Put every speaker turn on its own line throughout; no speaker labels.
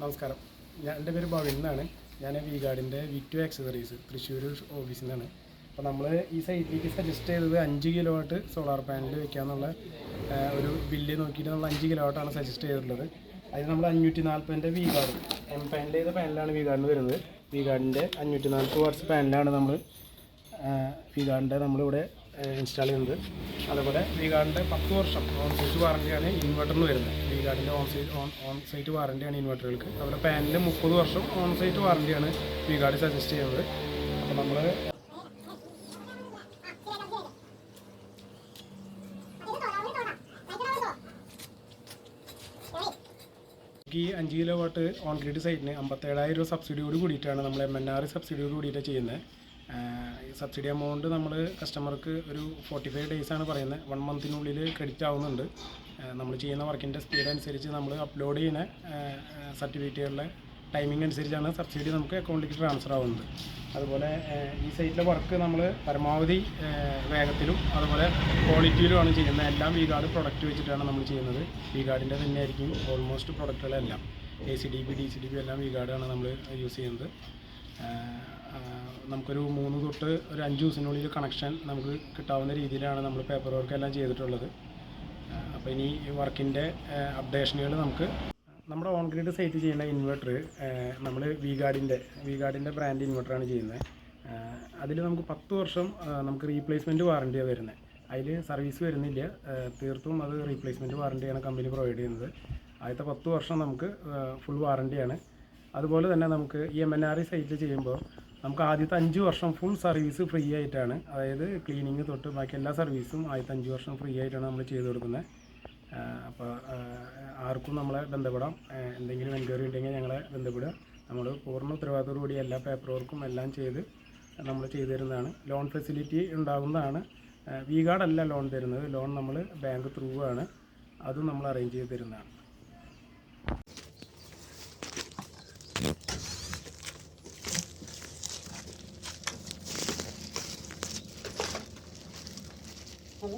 നമസ്കാരം. ഞാൻ എന്റെ പേര് ഭവിൻ എന്നാണ്. ഞാൻ വി ഗാർഡിന്റെ വി ടു ആക്സസറീസ് തൃശ്ശൂർ ഓഫീസിൽ നിന്നാണ് അപ്പോൾ നമ്മൾ ഈ സൈറ്റിലേക്ക് സജസ്റ്റ് ചെയ്തത് അഞ്ച് കിലോ വാട്ട് സോളാർ പാനൽ വെക്കാമെന്നുള്ള ഒരു ബില്ല് നോക്കിയിട്ട് നമ്മൾ അഞ്ച് കിലോ വാട്ടാണ് സജസ്റ്റ് ചെയ്തിട്ടുള്ളത്. അതിന് നമ്മൾ അഞ്ഞൂറ്റി നാൽപ്പതിന്റെ വി ഗാർഡ് എം പാനൽ ചെയ്ത പാനലാണ് വി ഗാർഡിന് വരുന്നത്. വി ഗാർഡിന്റെ അഞ്ഞൂറ്റി നാൽപ്പത് വാട്ട്സ് പാനലാണ് നമ്മൾ വി ഗാർഡിന്റെ നമ്മളിവിടെ ഇൻസ്റ്റാൾ ചെയ്യുന്നത്. അതുപോലെ വി ഗാർഡിന്റെ പത്ത് വർഷം ഓൺ സൈറ്റ് വാറണ്ടിയാണ് ഇൻവെർട്ടറിന് വരുന്നത്. V ഗാർഡിന്റെ on site on on site വാറണ്ടിയാണ് ഇൻവെർട്ടറുകൾക്ക് അതുപോലെ പാനലിൽ മുപ്പത് വർഷം ഓൺ സൈറ്റ് വാറണ്ടിയാണ് വി ഗാർഡ് സജസ്റ്റ് ചെയ്യുന്നത്. അപ്പോൾ നമ്മൾ ഈ അഞ്ച് കിലോ വാട്ട് ഓൺ ഗ്രിഡ് സൈറ്റിന് അമ്പത്തേഴായിരം രൂപ സബ്സിഡിയോട് കൂടിയിട്ടാണ് നമ്മൾ എം എൻ ആർ സബ്സിഡിയോട് കൂടിയിട്ടാണ് ചെയ്യുന്നത്. സബ്സിഡി എമൗണ്ട് നമ്മൾ കസ്റ്റമർക്ക് ഒരു ഫോർട്ടി ഫൈവ് ആണ് പറയുന്നത് വൺ മന്തിനുള്ളിൽ ക്രെഡിറ്റ് ആവുന്നുണ്ട്. നമ്മൾ ചെയ്യുന്ന വർക്കിന്റെ സ്പീഡ് അനുസരിച്ച് നമ്മൾ അപ്ലോഡ് ചെയ്യുന്ന സർട്ടിഫിക്കറ്റുകളുടെ ടൈമിംഗ് അനുസരിച്ചാണ് സബ്സിഡി നമുക്ക് അക്കൗണ്ടിലേക്ക് ട്രാൻസ്ഫർ ആവുന്നത്. അതുപോലെ ഈ സൈറ്റിലെ വർക്ക് നമ്മൾ പരമാവധി വേഗത്തിലും അതുപോലെ ക്വാളിറ്റിയിലുമാണ് ചെയ്യുന്നത്. എല്ലാം വി ഗാർഡ് പ്രൊഡക്റ്റ് വെച്ചിട്ടാണ് നമ്മൾ ചെയ്യുന്നത്. വി ഗാർഡിന്റെ തന്നെ ആയിരിക്കും almost പ്രൊഡക്റ്റുകളെല്ലാം A C D B D C D B എല്ലാം വി ഗാർഡാണ് നമ്മൾ യൂസ് ചെയ്യുന്നത്. നമുക്കൊരു മൂന്ന് തൊട്ട് ഒരു അഞ്ച് ദിവസത്തിനുള്ളിൽ കണക്ഷൻ നമുക്ക് കിട്ടാവുന്ന രീതിയിലാണ് നമ്മൾ പേപ്പർ വർക്ക് എല്ലാം ചെയ്തിട്ടുള്ളത്. അപ്പോൾ ഇനി വർക്കിന്റെ അപ്ഡേഷനുകൾ നമുക്ക് നമ്മുടെ ഓൺ ഗ്രിഡ് സൈറ്റ് ചെയ്യുന്ന ഇൻവെർട്ടർ നമ്മൾ വി ഗാർഡിന്റെ വി ഗാർഡിന്റെ ബ്രാൻഡ് ഇൻവെർട്ടറാണ് ചെയ്യുന്നത്. അതിൽ നമുക്ക് പത്ത് വർഷം നമുക്ക് റീപ്ലേസ്മെന്റ് വാറണ്ടിയാണ് വരുന്നത് അതിൽ സർവീസ് വരുന്നില്ല. തീർത്തും അത് റീപ്ലേസ്മെന്റ് വാറണ്ടിയാണ് കമ്പനി പ്രൊവൈഡ് ചെയ്യുന്നത്. ആദ്യത്തെ പത്ത് വർഷം നമുക്ക് ഫുൾ വാറണ്ടിയാണ് അതുപോലെ തന്നെ നമുക്ക് ഈ എം എൻ ആർ ഐ സൈറ്റിൽ ചെയ്യുമ്പോൾ നമുക്ക് ആദ്യത്തെ അഞ്ച് വർഷം ഫുൾ സർവീസ് ഫ്രീ ആയിട്ടാണ്. അതായത് ക്ലീനിങ് തൊട്ട് ബാക്കി എല്ലാ സർവീസും ആദ്യത്തെ അഞ്ച് വർഷം ഫ്രീ ആയിട്ടാണ് നമ്മൾ ചെയ്ത് കൊടുക്കുന്നത്. അപ്പോൾ ആർക്കും നമ്മളെ ബന്ധപ്പെടാം. എന്തെങ്കിലും എൻക്വയറി ഉണ്ടെങ്കിൽ ഞങ്ങളെ ബന്ധപ്പെടുക. നമ്മൾ പൂർണ ഉത്തരവാദിത്തോടുകൂടി എല്ലാ പേപ്പർ വർക്കും എല്ലാം ചെയ്ത് നമ്മൾ ചെയ്തു തരുന്നതാണ്. ലോൺ ഫെസിലിറ്റി ഉണ്ടാകുന്നതാണ് വി കാർഡല്ല ലോൺ തരുന്നത്. ലോൺ നമ്മൾ ബാങ്ക് ത്രൂ ആണ്. അതും നമ്മൾ അറേഞ്ച് ചെയ്ത് തരുന്നതാണ്.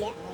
yeah.